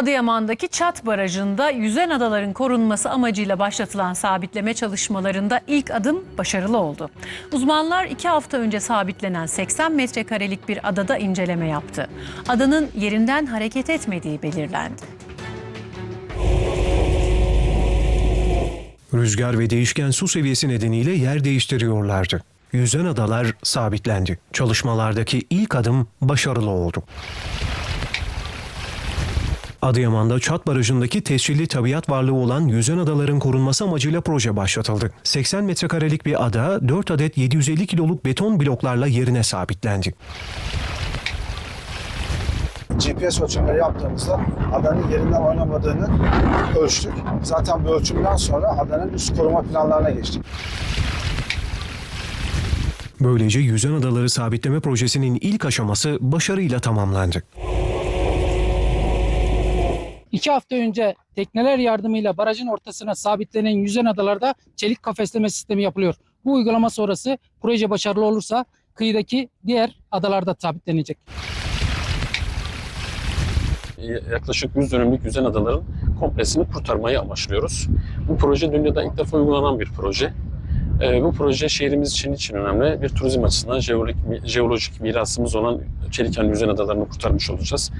Adıyaman'daki Çat Barajı'nda yüzen adaların korunması amacıyla başlatılan sabitleme çalışmalarında ilk adım başarılı oldu. Uzmanlar iki hafta önce sabitlenen 80 metrekarelik bir adada inceleme yaptı. Adanın yerinden hareket etmediği belirlendi. Rüzgar ve değişken su seviyesi nedeniyle yer değiştiriyorlardı. Yüzen adalar sabitlendi. Çalışmalardaki ilk adım başarılı oldu. Adıyaman'da Çat Barajı'ndaki tescilli tabiat varlığı olan yüzen adaların korunması amacıyla proje başlatıldı. 80 metrekarelik bir ada 4 adet 750 kiloluk beton bloklarla yerine sabitlendi. GPS ölçümleri yaptığımızda adanın yerinden oynamadığını ölçtük. Zaten bu ölçümden sonra adanın üst koruma planlarına geçtik. Böylece yüzen adaları sabitleme projesinin ilk aşaması başarıyla tamamlandı. İki hafta önce tekneler yardımıyla barajın ortasına sabitlenen yüzen adalarda çelik kafesleme sistemi yapılıyor. Bu uygulama sonrası proje başarılı olursa kıyıdaki diğer adalarda sabitlenecek. yaklaşık 100 dönümlük yüzen adaların komplesini kurtarmayı amaçlıyoruz. Bu proje dünyada ilk defa uygulanan bir proje. Ee, bu proje şehrimiz için için önemli. Bir turizm açısından jeolojik, jeolojik mirasımız olan Çeliken yüzen adalarını kurtarmış olacağız.